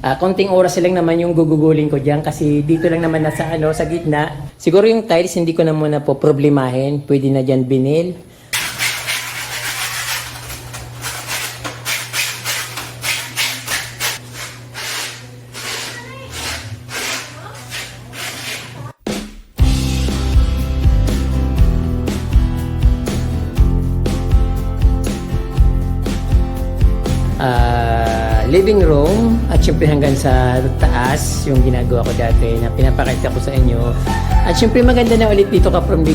Ah, konting oras lang naman yung gugugulin ko diyan kasi dito lang naman nasa ano sa gitna. Siguro yung tiles hindi ko na muna po problemahin. Pwede na diyan binil. Syempre hanggang sa taas yung ginagawa ko dati na pinapakita ko sa inyo. At syempre maganda na ulit dito ka from the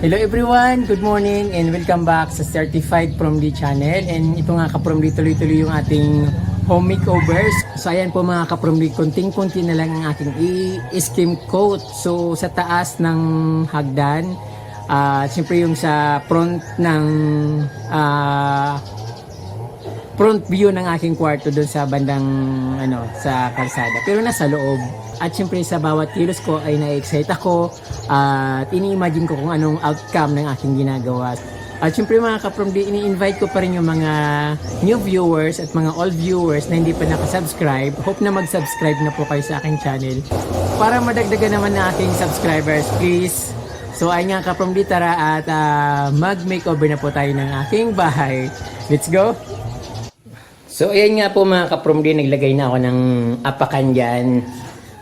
Hello everyone, good morning and welcome back sa Certified the channel and ito nga ka-From tuloy-tuloy yung ating home makeovers. So ayan po mga ka-From konting-konti na lang ang ating i-skim coat. So sa taas ng hagdan, ah siyempre yung sa front ng ah, front view ng aking kwarto doon sa bandang ano sa kalsada. Pero nasa loob. At syempre sa bawat kilos ko ay na-excite ako. At ini-imagine ko kung anong outcome ng aking ginagawa at syempre mga kaprom ini-invite ko pa rin yung mga new viewers at mga old viewers na hindi pa nakasubscribe hope na mag-subscribe na po kayo sa aking channel para madagdagan naman ng aking subscribers please So ay nga kaprom tara at ah, mag-makeover na po tayo ng aking bahay. Let's go! So ayan nga po mga kapromdi, naglagay na ako ng apakan dyan.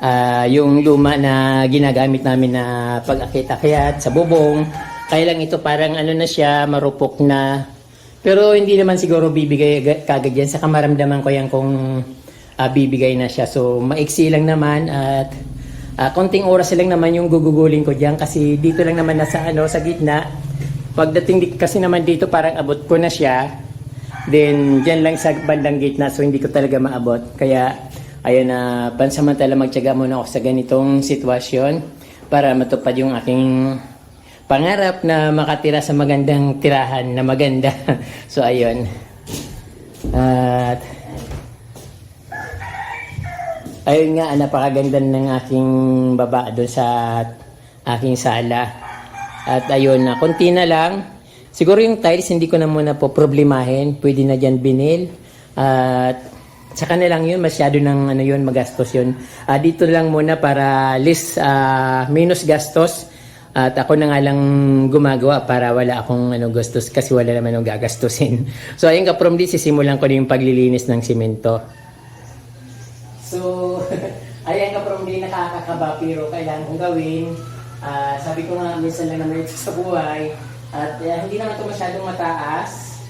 Ah, yung luma na ginagamit namin na pag-akit-akyat sa bubong. Kaya lang ito parang ano na siya, marupok na. Pero hindi naman siguro bibigay aga- kagad yan. Saka maramdaman ko yan kung ah, bibigay na siya. So maiksi lang naman at ah, konting oras lang naman yung gugugulin ko dyan. Kasi dito lang naman nasa ano, sa gitna. Pagdating kasi naman dito parang abot ko na siya. Then, dyan lang sa bandang gitna, so hindi ko talaga maabot. Kaya, ayun na, pansamantala magtyaga muna ako sa ganitong sitwasyon para matupad yung aking pangarap na makatira sa magandang tirahan na maganda. so, ayun. At, ayun nga, napakaganda ng aking baba doon sa aking sala. At ayun, na konti na lang. Siguro yung tiles hindi ko na muna po problemahin. Pwede na dyan binil. At saka na lang yun, masyado ng ano yun, magastos yun. Ah, dito lang muna para less ah, minus gastos. At ako na nga lang gumagawa para wala akong ano, gastos kasi wala naman akong gagastusin. So ayun ka from this, sisimulan ko na yung paglilinis ng simento. So, ayan ka from di nakakakaba pero kailangan kong gawin. Ah, sabi ko nga, minsan lang naman ito sa buhay. At eh, hindi naman ito masyadong mataas.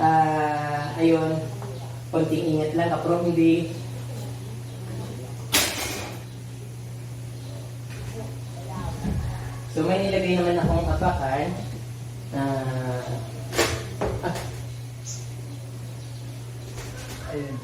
Ah, ayun, konting ingat lang ka from hindi. So may nilagay naman akong apakan. Ah, ah. Ayun.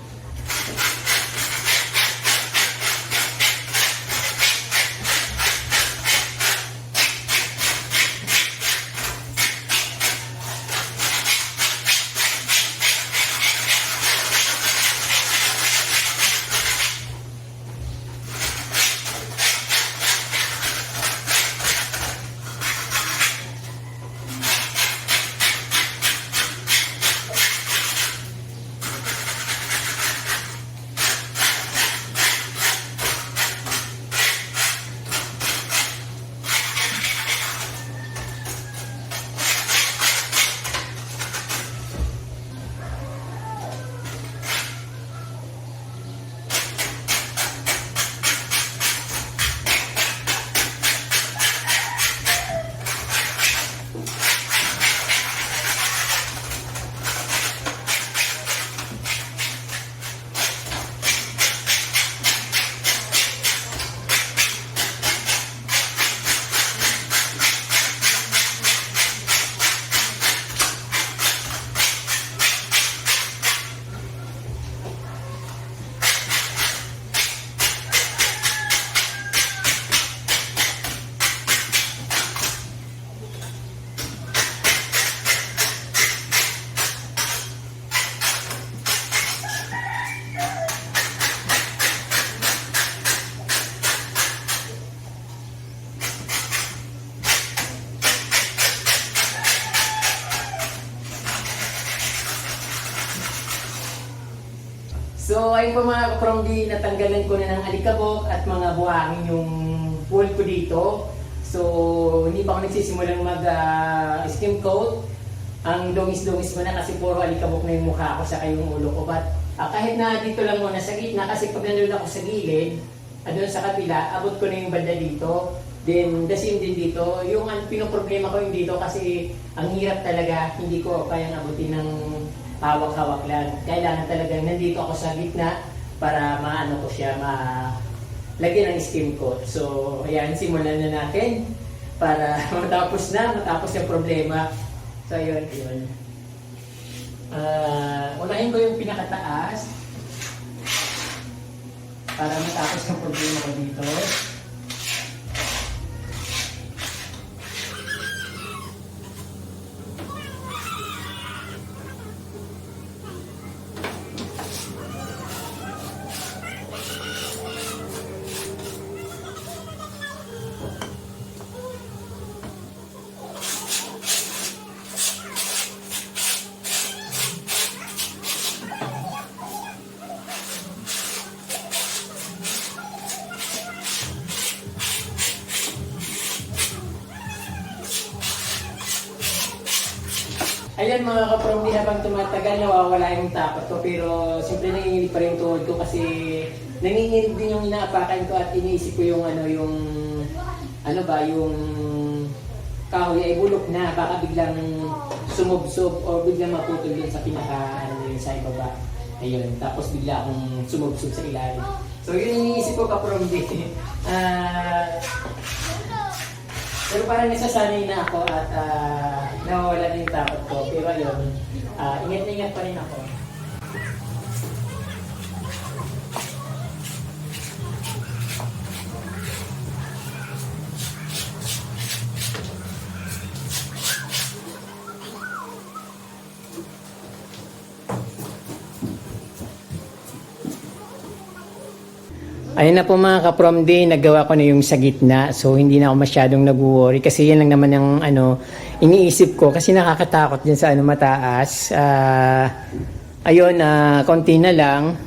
Mga kapromdi, natanggalan ko na ng alikabok at mga buhangin yung pool ko dito. So, hindi pa ako nagsisimulang mag-skim coat. Ang dungis-dungis ko na kasi puro alikabok na yung mukha ko sa yung ulo ko. But ah, kahit na dito lang muna sa gitna, kasi pag nandun ako sa gilid, ah, doon sa kapila, abot ko na yung banda dito. Then, the same din dito. Yung ang pinoproblema ko yung dito kasi ang hirap talaga, hindi ko kayang abutin ng hawak-hawak lang. Kailangan talagang nandito ako sa gitna para maano ko siya, ma lagyan ng skin coat. So, ayan, simulan na natin para matapos na, matapos yung problema. So, ayun, yun. Ah, unahin ko yung pinakataas para matapos yung problema ko dito. Ayan mga kapromdi, habang tumatagal, nawawala yung takot ko. Pero siyempre nanginginig pa rin yung ko kasi nanginginig din yung inaapakan ko at iniisip ko yung ano, yung ano ba, yung kahoy ay bulok na. Baka biglang sumubsob o biglang maputol dun sa pinaka, ano yun, sa ibaba. Ayun, tapos bigla akong sumubsob sa ilalim. So yun iniisip ko kapromdi. Ah... Pero parang nasasanay na ako at ah, nawawala na yung takot ko. Pero ayun, ah, ingat na ingat pa rin ako. Ayun na po mga ka-prom day, nagawa ko na yung sa gitna. So hindi na ako masyadong nag-worry kasi yan lang naman ang ano, iniisip ko kasi nakakatakot din sa ano mataas. Ah, ayun, na konti na lang.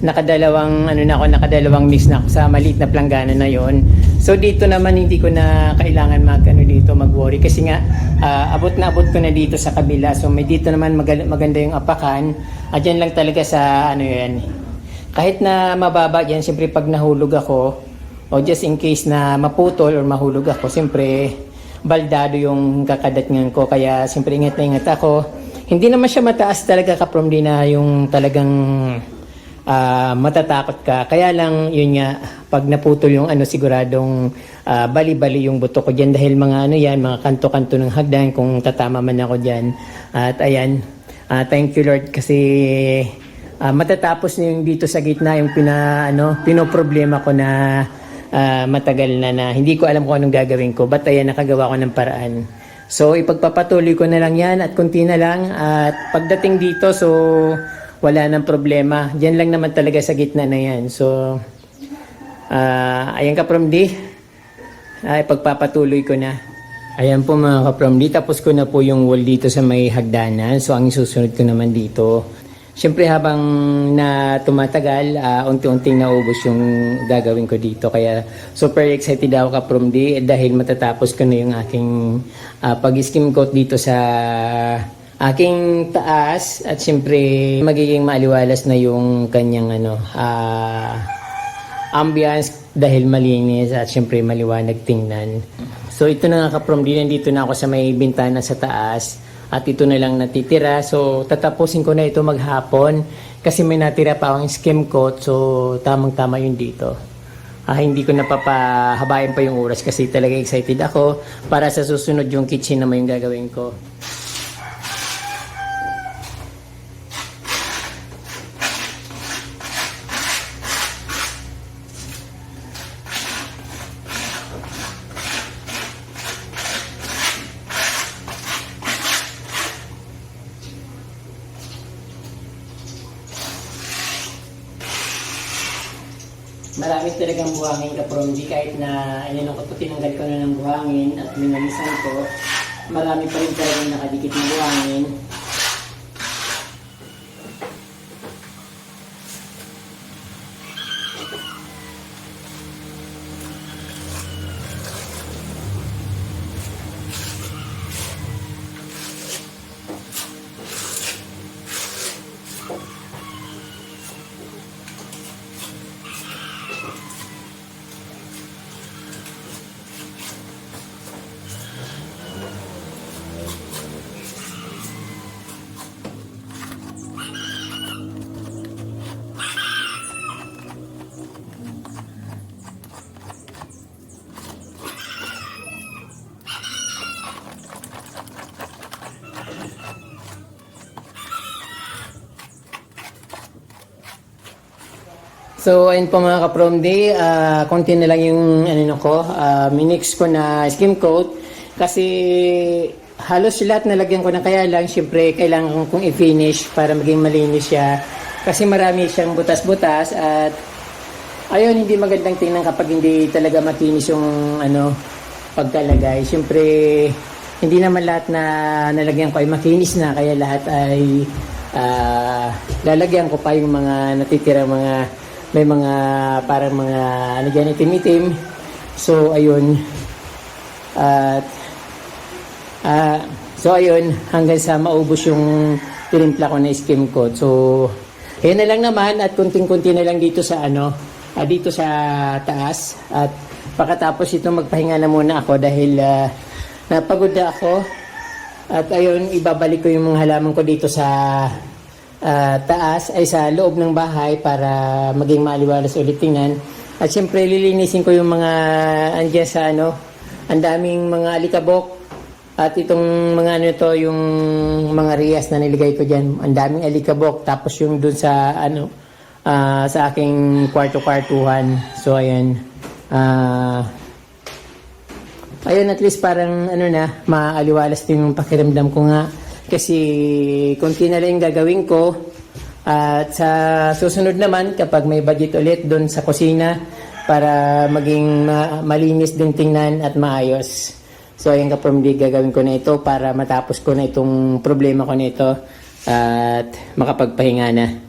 Nakadalawang ano na ako, nakadalawang mix na ako sa maliit na planggana na yon. So dito naman hindi ko na kailangan mag ano dito mag-worry kasi nga ah, abot na abot ko na dito sa kabila. So may dito naman magal- maganda yung apakan. At yan lang talaga sa ano yan, kahit na mababa yan, siyempre pag nahulog ako, o just in case na maputol or mahulog ako, siyempre baldado yung kakadatngan ko. Kaya siyempre ingat na ingat ako. Hindi naman siya mataas talaga ka from di na yung talagang ah, matatakot ka. Kaya lang yun nga, pag naputol yung ano siguradong ah, bali-bali yung buto ko dyan dahil mga ano yan, mga kanto-kanto ng hagdan kung tatama man ako dyan. At ayan, ah, thank you Lord kasi Ah, matatapos na yung dito sa gitna yung pina ano pinoproblema ko na ah, matagal na na hindi ko alam kung anong gagawin ko. But ayan nakagawa ko ng paraan. So ipagpapatuloy ko na lang yan at konti na lang. At pagdating dito so wala nang problema. Diyan lang naman talaga sa gitna na yan. So ah ayan ka from D. Ay pagpapatuloy ko na. Ayan po mga kaprom, tapos ko na po yung wall dito sa may hagdanan. So ang susunod ko naman dito, Siyempre habang na tumatagal, ah, unti-unting naubos yung gagawin ko dito. Kaya super excited ako ka from di dahil matatapos ko na yung aking ah, pag-skim coat dito sa aking taas. At siyempre magiging maaliwalas na yung kanyang ano, ah, ambience dahil malinis at siyempre maliwanag tingnan. So ito na nga ka-from di nandito na ako sa may bintana sa taas at ito na lang natitira. So tatapusin ko na ito maghapon kasi may natira pa akong skim coat so tamang tama yun dito. Ah, hindi ko napapahabayan pa yung oras kasi talaga excited ako para sa susunod yung kitchen naman yung gagawin ko. Marami talagang buhangin ka from di kahit na inanong ko to, tinanggal ko na ng minalisan ko. Marami pa rin talagang nakadikit na buhangin. So, ayun po mga ka-prom day, ah, konti na lang yung ano ko, ah, minix ko na skim coat kasi halos lahat nalagyan ko na kaya lang, syempre kailangan kong i-finish para maging malinis siya kasi marami siyang butas-butas at ayun, hindi magandang tingnan kapag hindi talaga makinis yung ano, pagkalagay. Syempre, hindi naman lahat na nalagyan ko ay makinis na kaya lahat ay ah, lalagyan ko pa yung mga natitira mga may mga parang mga ano dyan, itim-itim. So, ayun. At, ah, so, ayun, hanggang sa maubos yung tinimpla ko na skim coat. So, ayun na lang naman at kunting-kunti na lang dito sa ano, ah, dito sa taas. At pagkatapos ito magpahinga na muna ako dahil ah, napagod na ako. At ayun, ibabalik ko yung mga halaman ko dito sa ah, taas ay sa loob ng bahay para maging maliwalas ulit tingnan. At syempre lilinisin ko yung mga andyan sa ano, ang daming mga alikabok at itong mga ano to, yung mga rias na niligay ko diyan, ang daming alikabok tapos yung dun sa ano ah, sa aking kwarto-kwartuhan. So ayan. Ah ayun at least parang ano na maaliwalas din yung pakiramdam ko nga kasi konti na lang yung gagawin ko. At sa susunod naman kapag may budget ulit doon sa kusina para maging ma- malinis din tingnan at maayos. So ayun ka from gagawin ko na ito para matapos ko na itong problema ko na ito at makapagpahinga na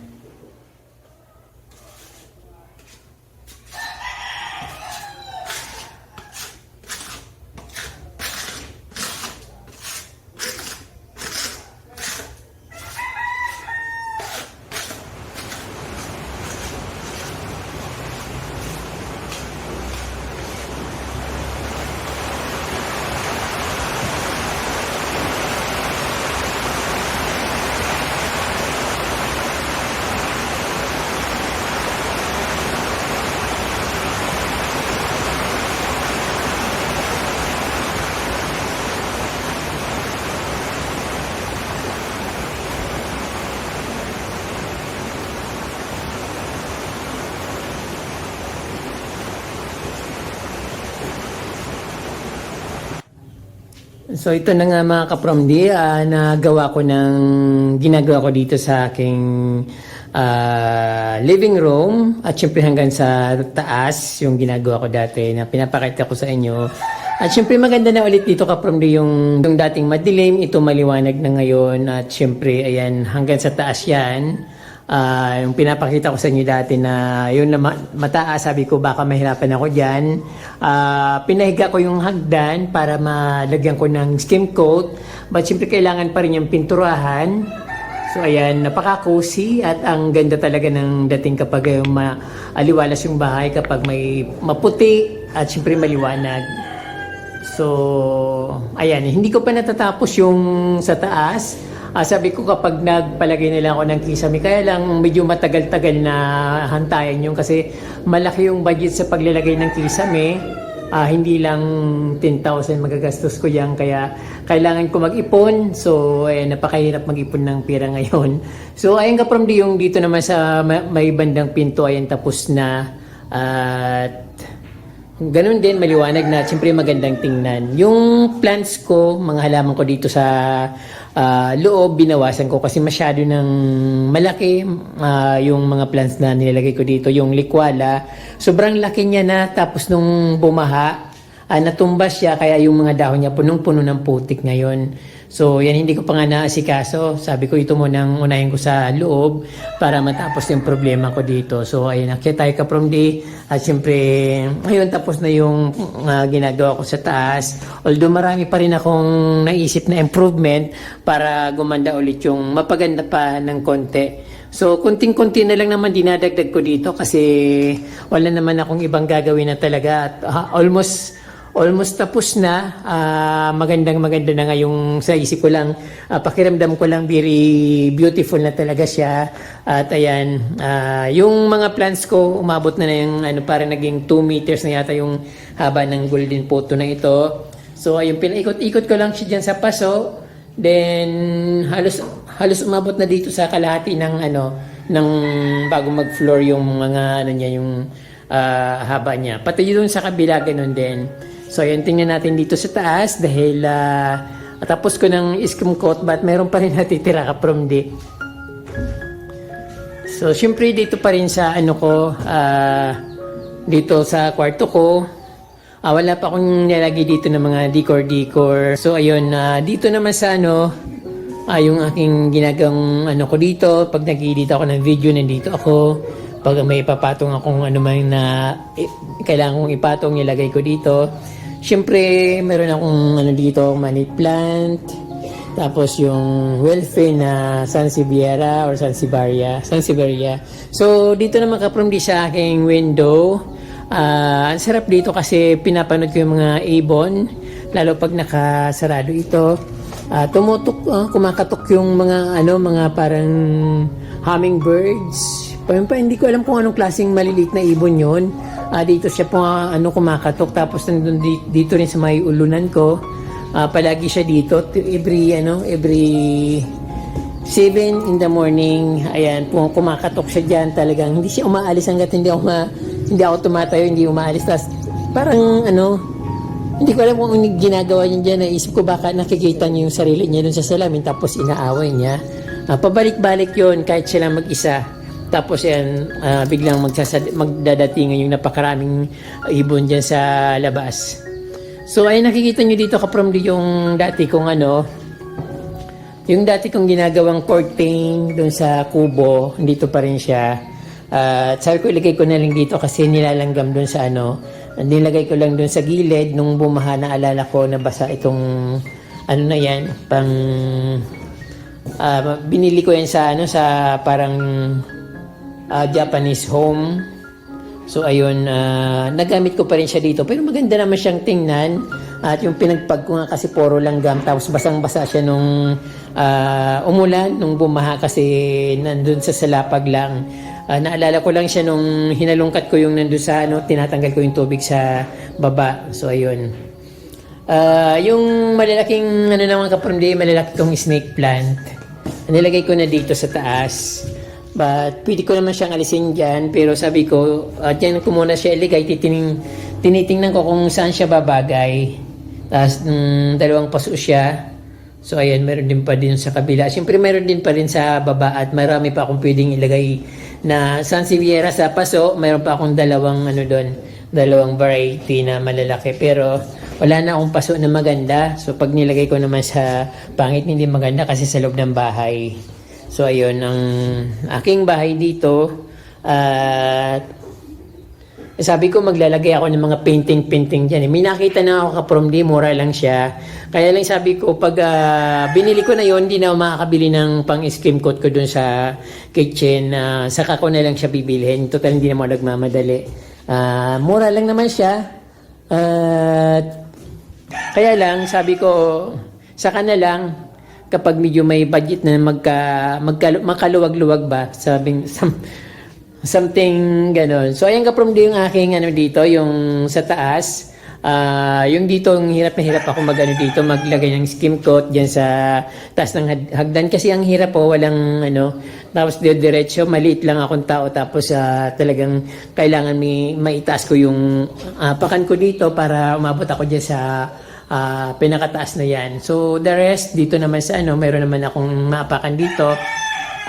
So ito na nga mga kapromdi, uh, nagawa ko ng ginagawa ko dito sa aking ah, living room at syempre hanggang sa taas yung ginagawa ko dati na pinapakita ko sa inyo. At syempre maganda na ulit dito kapromdi yung, yung dating madilim, ito maliwanag na ngayon at syempre ayan hanggang sa taas yan. Ah, yung pinapakita ko sa inyo dati na yun na ma- mataas, sabi ko baka mahirapan ako dyan. Ah, pinahiga ko yung hagdan para malagyan ko ng skim coat. But siyempre kailangan pa rin yung pinturahan. So ayan, napaka-cozy at ang ganda talaga ng dating kapag yung maaliwalas yung bahay kapag may maputi at siyempre maliwanag. So, ayan, hindi ko pa natatapos yung sa taas. Ah, sabi ko kapag nagpalagay nila ako ng kisame, kaya lang medyo matagal-tagal na hantayan yung kasi malaki yung budget sa paglalagay ng kisame. Ah, hindi lang 10,000 magagastos ko yan kaya kailangan ko mag-ipon. So, eh, napakahirap mag-ipon ng pera ngayon. So, ayun ka from yung dito naman sa ma- may bandang pinto, ayan tapos na. At Ganun din, maliwanag na siyempre magandang tingnan. Yung plants ko, mga halaman ko dito sa ah, loob, binawasan ko kasi masyado ng malaki ah, yung mga plants na nilagay ko dito. Yung likwala, sobrang laki niya na tapos nung bumaha, ah, natumbas siya kaya yung mga dahon niya punong-puno ng putik ngayon. So, yan hindi ko pa nga naasikaso. Sabi ko ito munang unahin ko sa loob para matapos yung problema ko dito. So, ayun, nakita tayo ka from day. At syempre, ngayon tapos na yung uh, ginagawa ko sa taas. Although marami pa rin akong naisip na improvement para gumanda ulit yung mapaganda pa ng konti. So, kunting-kunti na lang naman dinadagdag ko dito kasi wala naman akong ibang gagawin na talaga. At ah, almost almost tapos na. Ah, magandang maganda na nga yung sa isip ko lang. ah, pakiramdam ko lang very beautiful na talaga siya. At ayan, ah, yung mga plants ko umabot na na yung ano, parang naging 2 meters na yata yung haba ng golden photo na ito. So ayun, pinaikot-ikot ko lang siya dyan sa paso. Then halos halos umabot na dito sa kalahati ng ano ng bago mag-floor yung mga ano niya yung ah, haba niya. Pati yun sa kabila ganun din. So ayun tingnan natin dito sa taas dahil ah, tapos ko ng skim coat but meron pa rin natitira ka from di. So syempre dito pa rin sa ano ko ah, dito sa kwarto ko Ah, wala pa akong nilagay dito ng mga decor-decor. So, ayun, ah, dito naman sa ano, ah, yung aking ginagawang ano ko dito, pag nag-edit ako ng video, nandito ako. Pag may ipapatong akong ano man na eh, kailangan kong ipatong, ilagay ko dito. Siyempre, meron akong ano dito, money plant. Tapos yung welfare na Sansevieria or Sansibaria. Sansibaria. So, dito naman ka from di sa aking window. Ah, ang sarap dito kasi pinapanood ko yung mga ibon, lalo pag nakasarado ito. Ah, tumutok, ah, kumakatok yung mga ano, mga parang hummingbirds. Pa, pa, hindi ko alam kung anong klaseng maliliit na ibon yon. Ah, dito siya po ah, ano kumakatok tapos nandun di- dito rin sa may ulunan ko. Ah, palagi siya dito every ano, every 7 in the morning, ayan, kung kumakatok siya dyan talagang, hindi siya umaalis hanggat hindi ako, ma, hindi ako tumatayo, hindi umaalis. Tapos, parang ano, hindi ko alam kung anong ginagawa niya dyan. Naisip ko baka nakikita niya yung sarili niya dun sa salamin tapos inaaway niya. Ah, pabalik-balik yon kahit siya lang mag-isa. Tapos yan, ah, biglang magsasad- magdadatingan yung napakaraming ibon dyan sa labas. So ay nakikita nyo dito kaprom yung dati kong ano, yung dati kong ginagawang curtain doon sa kubo, dito pa rin siya. At sabi ko ilagay ko na lang dito kasi nilalanggam doon sa ano. Nilagay ko lang doon sa gilid nung bumaha na alala ko na basa itong ano na yan, pang ah, binili ko yan sa ano sa parang ah, Japanese home. So ayun, ah, nagamit ko pa rin siya dito. Pero maganda naman siyang tingnan. At yung pinagpag ko nga kasi puro langgam. Tapos basang-basa siya nung ah, umulan, nung bumaha kasi nandun sa salapag lang. Ah, naalala ko lang siya nung hinalungkat ko yung nandun sa ano, tinatanggal ko yung tubig sa baba. So ayun. Ah, yung malalaking ano naman kapamdi, malalaki tong snake plant. Nilagay ko na dito sa taas. But pwede ko naman siyang alisin dyan. Pero sabi ko, uh, dyan ko muna siya iligay. Titining, tinitingnan ko kung saan siya babagay. Tapos mm, dalawang paso siya. So ayan, meron din pa din sa kabila. Siyempre meron din pa rin sa baba at marami pa akong pwedeng ilagay na Sansevieria sa paso. Meron pa akong dalawang ano doon, dalawang variety na malalaki. Pero wala na akong paso na maganda. So pag nilagay ko naman sa pangit, hindi maganda kasi sa loob ng bahay. So ayun, ang aking bahay dito. At sabi ko maglalagay ako ng mga painting-painting dyan. eh. May nakita na ako ka from di, mura lang siya. Kaya lang sabi ko, pag ah, binili ko na yon hindi na makakabili ng pang-scream coat ko dun sa kitchen. Ah, saka ko na lang siya bibilhin. Total, hindi naman ako nagmamadali. Ah, mura lang naman siya. At kaya lang, sabi ko, saka na lang, kapag medyo may budget na magka, magka, makaluwag-luwag ba, sabing, some, something ganon. So, ayan ka from yung aking ano dito, yung sa taas. Ah, yung dito, yung hirap na hirap ako mag ano dito, maglagay ng skim coat dyan sa taas ng hagdan. Kasi ang hirap po, walang ano, tapos diretso, maliit lang akong tao. Tapos ah, talagang kailangan may, maitaas ko yung ah, pakan ko dito para umabot ako dyan sa ah, pinakataas na yan. So, the rest, dito naman sa ano, mayroon naman akong maapakan dito.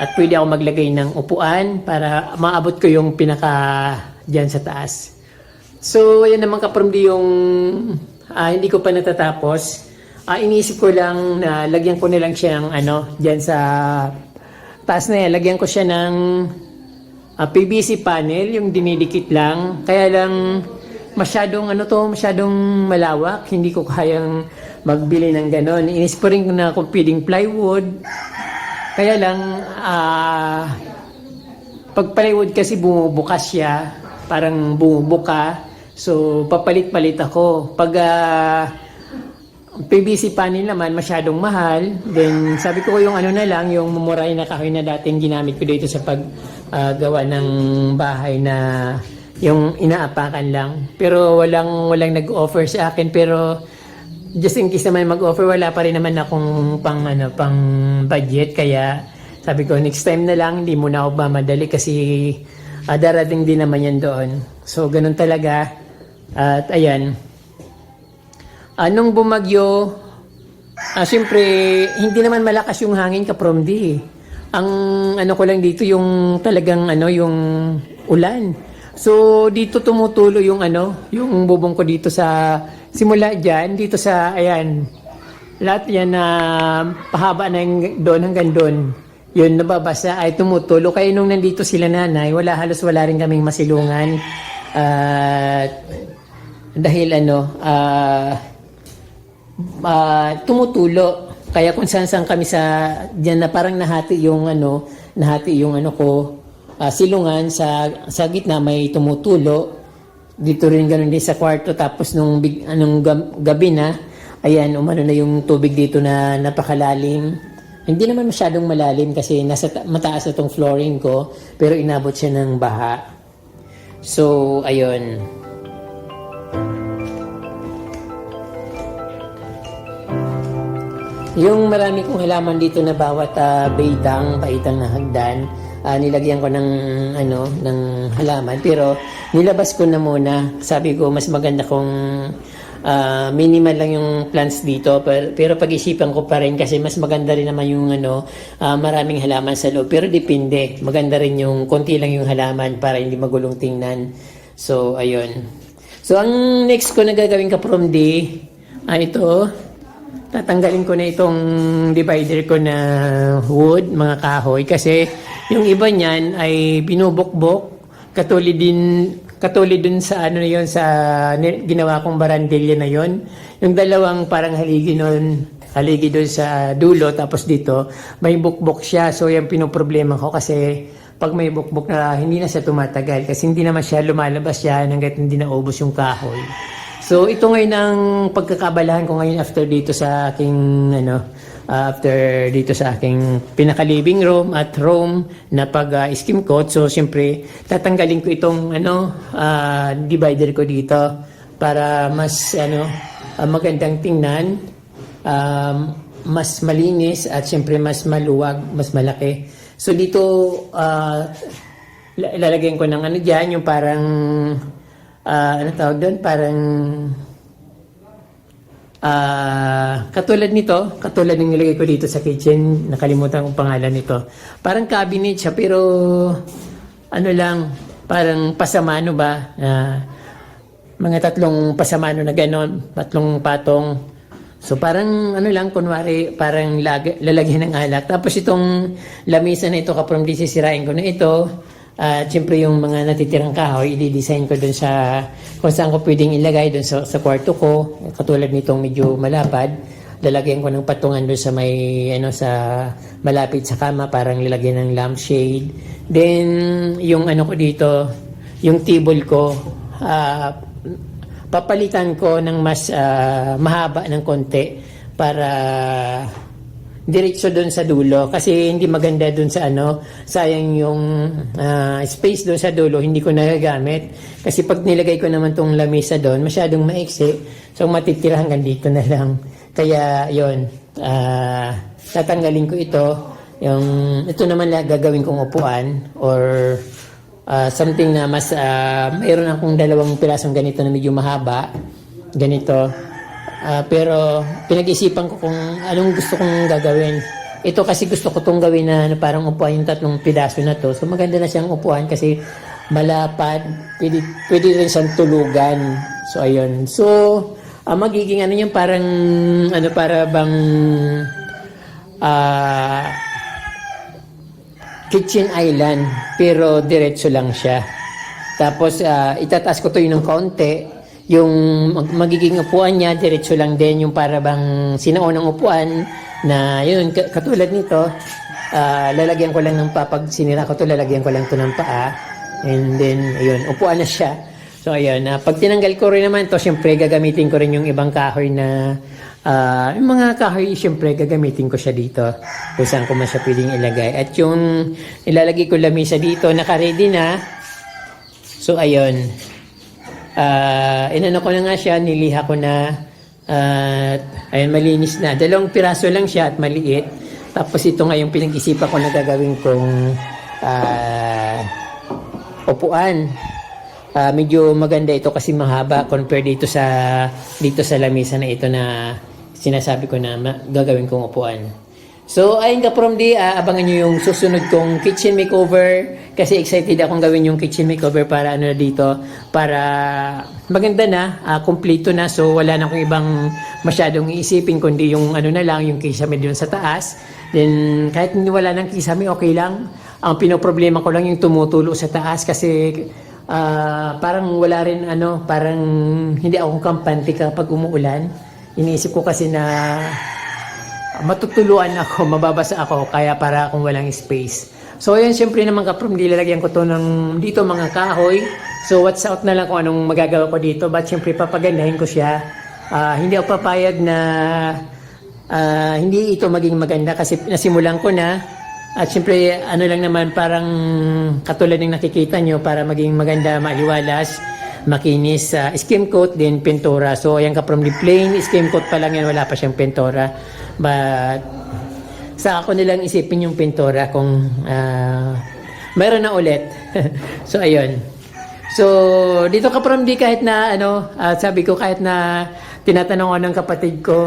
At pwede ako maglagay ng upuan para maabot ko yung pinaka dyan sa taas. So, ayan naman kaprom di yung ah, hindi ko pa natatapos. Ah, iniisip ko lang na lagyan ko na lang siya ng ano, diyan sa taas na yan, lagyan ko siya ng ah, PVC panel, yung dinidikit lang. Kaya lang masyadong ano to, masyadong malawak, hindi ko kayang magbili ng ganon. Inisip ko rin na kung plywood. Kaya lang, ah, pag plywood kasi bumubukas siya, parang bumubuka. So, papalit-palit ako. Pag ah, PVC panel naman masyadong mahal. Then sabi ko yung ano na lang, yung mumuray na kahoy na dating ginamit ko dito sa paggawa ng bahay na yung inaapakan lang. Pero walang walang nag-offer sa akin pero just in case naman mag-offer wala pa rin naman akong pang ano pang budget kaya sabi ko next time na lang hindi muna ako mamadali kasi ah, darating din naman yan doon. So ganun talaga. At ayan, Anong bumagyo, ah, siyempre, hindi naman malakas yung hangin ka from di. Ang ano ko lang dito, yung talagang ano, yung ulan. So, dito tumutulo yung ano, yung bubong ko dito sa, simula dyan, dito sa, ayan, lahat yan na pahaba na yung doon hanggang doon. Yun, nababasa ay tumutulo. Kaya nung nandito sila nanay, wala halos wala rin kaming masilungan. At dahil ano, ah, ah, tumutulo. Kaya kung saan saan kami sa diyan na parang nahati yung ano, nahati yung ano ko, ah, silungan sa sa gitna may tumutulo. Dito rin ganun din sa kwarto tapos nung big, anong gab- gabi na, ayan, umano na yung tubig dito na napakalalim. Hindi naman masyadong malalim kasi nasa ta- mataas na tong flooring ko, pero inabot siya ng baha. So, ayun. Yung marami kong halaman dito na bawat uh, baitang, baitang na hagdan, ah, nilagyan ko ng ano, ng halaman pero nilabas ko na muna. Sabi ko mas maganda kung ah, minimal lang yung plants dito pero, pero pag-isipan ko pa rin kasi mas maganda rin naman yung ano, ah, maraming halaman sa loob. Pero depende. Maganda rin yung konti lang yung halaman para hindi magulong tingnan. So ayun. So ang next ko na gagawin ka from day, ah, ito, tatanggalin ko na itong divider ko na wood, mga kahoy, kasi yung iba niyan ay binubukbok, katulad din katulad dun sa ano na yun, sa ginawa kong barandilya na yon yung dalawang parang haligi nun, haligi doon sa dulo, tapos dito, may bukbok siya, so yung pinoproblema ko kasi pag may bukbok na hindi na siya tumatagal kasi hindi naman siya lumalabas siya hanggat hindi naubos yung kahoy. So ito ngayon ang pagkakabalahan ko ngayon after dito sa aking ano after dito sa aking pinaka living room at room na pag uh, coat. So siyempre tatanggalin ko itong ano uh, divider ko dito para mas ano uh, magandang tingnan, um, mas malinis at siyempre mas maluwag, mas malaki. So dito uh, la- lalagyan ko ng ano diyan yung parang ah ano tawag doon, parang ah katulad nito, katulad ng nilagay ko dito sa kitchen, nakalimutan kong pangalan nito. Parang cabinet siya pero ano lang, parang pasamano ba? Ah, mga tatlong pasamano na ganon, tatlong patong. So parang ano lang, kunwari, parang lag- lalagyan ng alak. Tapos itong lamisa na ito, kapag sisirain ko na ito, at siyempre yung mga natitirang kahoy, i-design ko dun sa kung saan ko pwedeng ilagay dun sa, sa kwarto ko. Katulad nitong medyo malapad. Lalagyan ko ng patungan dun sa may ano sa malapit sa kama parang lalagyan ng lampshade. Then yung ano ko dito, yung table ko ah, papalitan ko ng mas ah, mahaba ng konti para diretso doon sa dulo. Kasi hindi maganda doon sa ano sayang yung ah, space doon sa dulo hindi ko nagagamit. Kasi pag nilagay ko naman tong lamesa doon masyadong maiksi. So matitira hanggang dito na lang. Kaya yon ah, tatanggalin ko ito. Yung ito naman lang gagawin kong upuan or ah, something na mas ah, mayroon akong dalawang pirasong ganito na medyo mahaba. Ganito Ah, pero pinag-isipan ko kung anong gusto kong gagawin. Ito kasi gusto ko tong gawin na, na parang upuan yung tatlong pidaso na to. So maganda na siyang upuan kasi malapad. Pwede, pwede rin siyang tulugan. So ayun. So ah, magiging ano yung parang ano para bang ah kitchen island pero diretso lang siya. Tapos ah, itataas ko to yun ng konti. Yung mag- magiging upuan niya diretso lang din yung para bang sinaunang upuan na yun ka- katulad nito. ah, lalagyan ko lang ng papag sinira ko to lalagyan ko lang to ng paa. And then ayun, upuan na siya. So ayun, na pag tinanggal ko rin naman to, syempre gagamitin ko rin yung ibang kahoy na ah, yung mga kahoy syempre gagamitin ko siya dito kung saan ko man siya pwedeng ilagay. At yung ilalagay ko lamisa dito, naka-ready na. So ayun. Ah, inano ko na nga siya, niliha ko na at ayun malinis na. Dalawang piraso lang siya at maliit. Tapos ito nga yung pinag-isipan ko na gagawin kong ah, upuan. Ah, medyo maganda ito kasi mahaba compare dito sa dito sa lamisa na ito na sinasabi ko na gagawin kong upuan. So, ayun ka from di, ah, abangan nyo yung susunod kong kitchen makeover kasi excited akong gawin yung kitchen makeover para ano na dito, para maganda na, ah, kumpleto na, so wala na akong ibang masyadong iisipin kundi yung ano na lang, yung kisame doon sa taas. Then, kahit wala ng kisame, okay lang. Ang pinoproblema ko lang yung tumutulo sa taas kasi ah, parang wala rin ano, parang hindi ako kampante kapag umuulan. Iniisip ko kasi na matutuluan ako, mababasa ako, kaya para akong walang space. So, ayan, syempre naman kaprom, lalagyan ko to ng dito mga kahoy. So, what's out na lang kung anong magagawa ko dito. But syempre, papagandahin ko siya. Ah, hindi ako papayag na ah, hindi ito maging maganda kasi nasimulan ko na. At syempre, ano lang naman, parang katulad ng nakikita nyo, para maging maganda, maliwalas, makinis, uh, skim coat, then pintura. So, ayan ka from the plain, skim coat pa lang yan, wala pa siyang pintura. But, sa ako nilang isipin yung pintura kung ah, mayroon na ulit. so, ayun. So, dito ka from di kahit na, ano, ah, sabi ko kahit na tinatanong ko ng kapatid ko,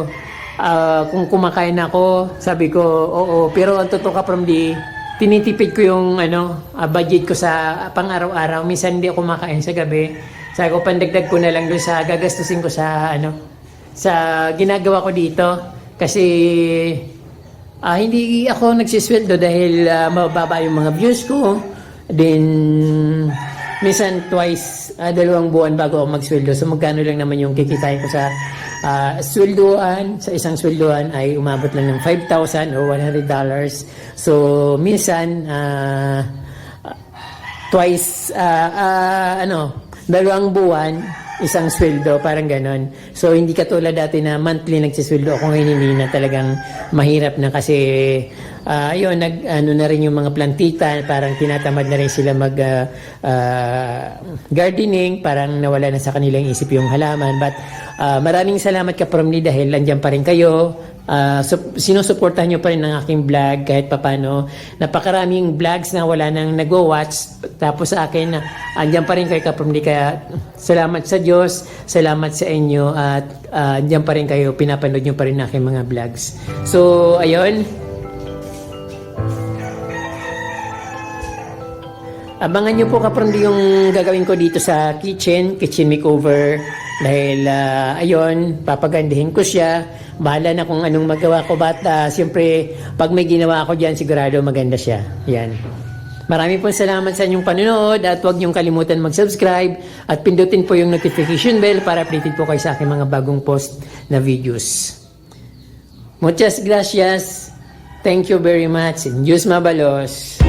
ah, kung kumakain ako, sabi ko, oo. Pero ang totoo ka from di, tinitipid ko yung ano, ah, budget ko sa pang araw-araw. Minsan hindi ako kumakain sa gabi. Sabi ko, pandagdag ko na lang doon sa gagastusin ko sa ano, sa ginagawa ko dito. Kasi Ah, hindi ako nagsisweldo dahil ah, mababa yung mga views ko. Then, minsan twice, ah, dalawang buwan bago ako magsweldo. So, magkano lang naman yung kikitain ko sa ah, sweldoan. Sa isang sweldoan ay umabot lang ng 5,000 o $100. So, minsan, ah, twice, ah, ah, ano, dalawang buwan, isang sweldo, parang ganon. So, hindi katulad dati na monthly nagsisweldo ako ngayon, hindi na talagang mahirap na kasi, ah, ayun, nag, ano na rin yung mga plantita, parang tinatamad na rin sila mag ah, ah, gardening, parang nawala na sa kanilang isip yung halaman. But, ah, maraming salamat ka from dahil andyan pa rin kayo. Ah, sup- sinusuportahan nyo pa rin ang aking vlog kahit papano. Napakaraming vlogs na wala nang nagwo-watch. Tapos sa akin, andyan pa rin kayo kapamli. Kaya salamat sa Diyos, salamat sa inyo at ah, andyan pa rin kayo. Pinapanood nyo pa rin aking mga vlogs. So, ayun. Abangan nyo po kaprondi yung gagawin ko dito sa kitchen, kitchen makeover. Dahil ah, ayun, papagandahin ko siya. Bahala na kung anong magawa ko. But ah, siyempre, pag may ginawa ako dyan, sigurado maganda siya. Yan. Marami po salamat sa inyong panonood at huwag niyong kalimutan mag-subscribe at pindutin po yung notification bell para updated po kayo sa aking mga bagong post na videos. Muchas gracias. Thank you very much. Diyos mabalos.